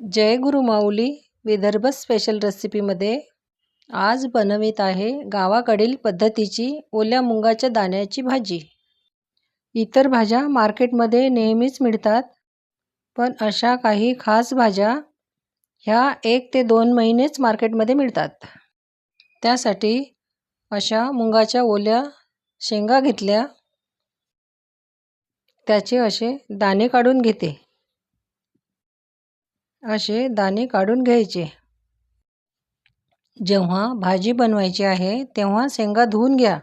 जय गुरु माऊली Vidarbha special रेसिपीमध्ये आज बनवित आहे गावाकडील पद्धतीची ओल्या मुंगाच्या दाण्याची भाजी. इतर भाज्या मार्केटमध्ये नेहमीच मिळतात पण अशा काही खास भाज्या ह्या एक ते दोन महिनेच मार्केटमध्ये मिळतात. त्यासाठी अशा मुंगाच्या ओल्या शेंगा घेतल्या. त्याचे असे दाणे काढून घेते. असे दाणे काढून घ्यायचे. जेव्हा भाजी बनवायची आहे तेव्हा शेंगा धुवून घ्या.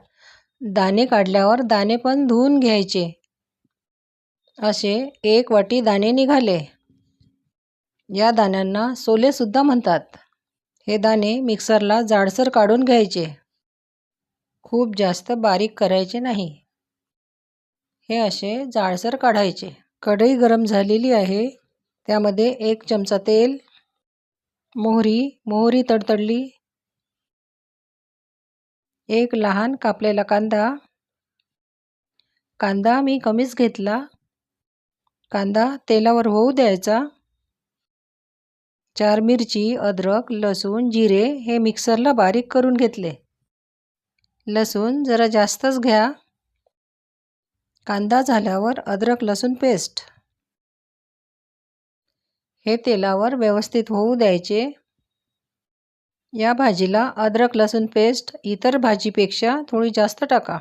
दाणे काढल्यावर दाणे पण धुवून घ्यायचे. असे एक वाटी दाणे निघाले. या दाण्यांना सोलेसुद्धा म्हणतात. हे दाणे मिक्सरला जाडसर काढून घ्यायचे. खूप जास्त बारीक करायचे नाही. हे असे जाडसर काढायचे. कढई गरम झालेली आहे. त्यामध्ये एक चमचा तेल मोहरी मोहरी तडतडली एक लहान कापलेला कांदा. कांदा मी कमीच घेतला. कांदा तेलावर होऊ द्यायचा. चार मिरची अद्रक लसूण जिरे हे मिक्सरला बारीक करून घेतले. लसूण जरा जास्तच घ्या. कांदा झाल्यावर अद्रक लसूण पेस्ट. हे तेलावर व्यवस्थित होऊ द्यायचे. या भाजीला अद्रक लसूण पेस्ट इतर भाजीपेक्षा थोडी जास्त टाका.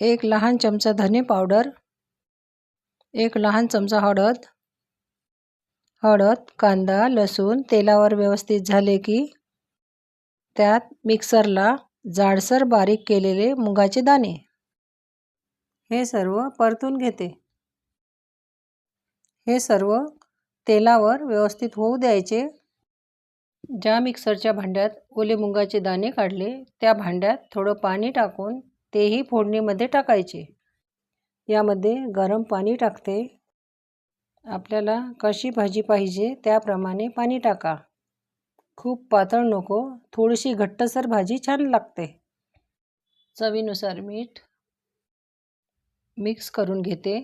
एक लहान चमचा धने पावडर एक लहान चमचा हळद हळद कांदा लसूण तेलावर व्यवस्थित झाले की त्यात मिक्सरला जाडसर बारीक केलेले मुगाचे दाणे हे सर्व परतून घेते. हे सर्व तेलावर व्यवस्थित होऊ द्यायचे. ज्या मिक्सरच्या भांड्यात ओले मुगाचे दाणे काढले त्या भांड्यात थोडं पाणी टाकून तेही फोडणीमध्ये टाकायचे. यामध्ये गरम पाणी टाकते. आपल्याला कशी भाजी पाहिजे त्याप्रमाणे पाणी टाका. खूप पातळ नको थोडीशी घट्टसर भाजी छान लागते. चवीनुसार मीठ मिक्स करून घेते.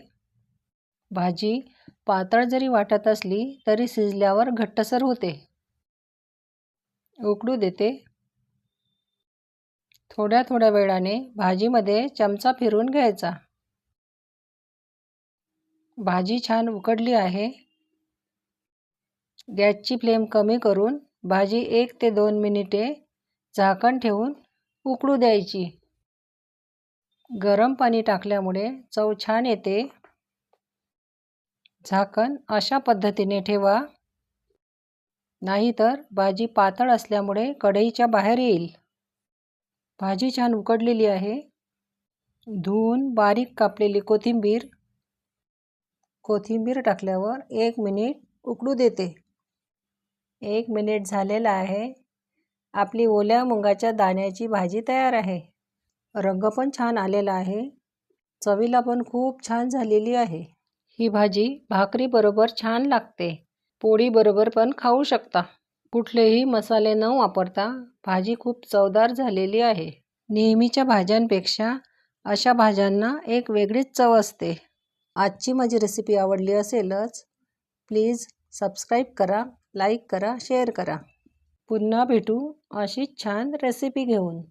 भाजी पातळ जरी वाटत असली तरी शिजल्यावर घट्टसर होते. उकडू देते. थोड्या थोड्या वेळाने भाजीमध्ये चमचा फिरून घ्यायचा. भाजी छान उकडली आहे. गॅसची फ्लेम कमी करून भाजी एक ते दोन मिनिटे झाकण ठेवून उकडू द्यायची. गरम पाणी टाकल्यामुळे चव छान येते. झाकण अशा पद्धतीने ठेवा. नाहीतर भाजी पातळ असल्यामुळे कढईच्या बाहेर येईल. भाजी छान उकडलेली आहे. धुवून बारीक कापलेली कोथिंबीर. कोथिंबीर टाकल्यावर एक मिनिट उकडू देते. एक मिनिट झालेला आहे. आपली ओल्या मुंगाच्या दाण्याची भाजी तयार आहे. रंग पण छान आलेला आहे. चवीला पण खूप छान झालेली आहे. ही भाजी भाकरीबरोबर छान लागते. पोळीबरोबर पण खाऊ शकता. कुठलेही मसाले न वापरता भाजी खूप चवदार झालेली आहे. नेहमीच्या भाज्यांपेक्षा अशा भाज्यांना एक वेगळीच चव असते. आजची माझी रेसिपी आवडली असेलच प्लीज सबस्क्राईब करा लाईक करा शेअर करा. पुन्हा भेटू अशीच छान रेसिपी घेऊन.